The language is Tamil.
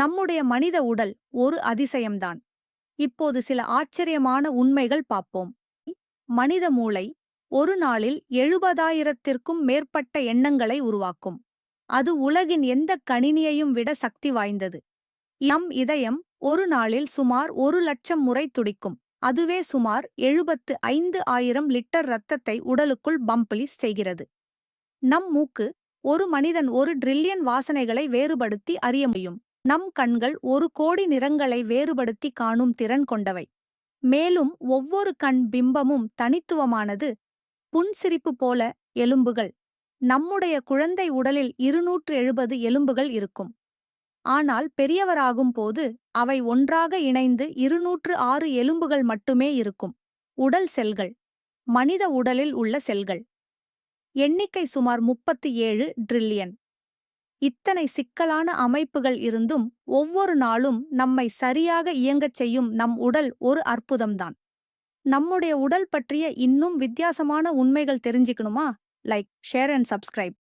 நம்முடைய மனித உடல் ஒரு அதிசயம்தான். இப்போது சில ஆச்சரியமான உண்மைகள் பார்ப்போம். மனித மூளை ஒரு நாளில் எழுபதாயிரத்திற்கும் மேற்பட்ட எண்ணங்களை உருவாக்கும். அது உலகின் எந்த கணினியையும் விட சக்தி வாய்ந்தது. நம் இதயம் ஒரு நாளில் சுமார் ஒரு லட்சம் முறை துடிக்கும். அதுவே சுமார் எழுபத்து ஐந்து ஆயிரம் லிட்டர் இரத்தத்தை உடலுக்குள் பம்பிளிஸ் செய்கிறது. நம் மூக்கு ஒரு மனிதன் ஒரு ட்ரில்லியன் வாசனைகளை வேறுபடுத்தி அறிய முடியும். நம் கண்கள் ஒரு கோடி நிறங்களை வேறுபடுத்தி காணும் திறன் கொண்டவை. மேலும் ஒவ்வொரு கண் பிம்பமும் தனித்துவமானது புன்சிரிப்பு போல எலும்புகள். நம்முடைய குழந்தை உடலில் இருநூற்று எழுபது எலும்புகள் இருக்கும். ஆனால் பெரியவராகும் போது அவை ஒன்றாக இணைந்து இருநூற்று ஆறு எலும்புகள் மட்டுமே இருக்கும். உடல் செல்கள். மனித உடலில் உள்ள செல்கள். எண்ணிக்கை சுமார் முப்பத்தி ஏழு ட்ரில்லியன். இத்தனை சிக்கலான அமைப்புகள் இருந்தும் ஒவ்வொரு நாளும் நம்மை சரியாக இயங்கச் செய்யும் நம் உடல் ஒரு அற்புதம்தான். நம்முடைய உடல் பற்றிய இன்னும் வித்தியாசமான உண்மைகள் தெரிஞ்சுக்கணுமா? Like share and subscribe.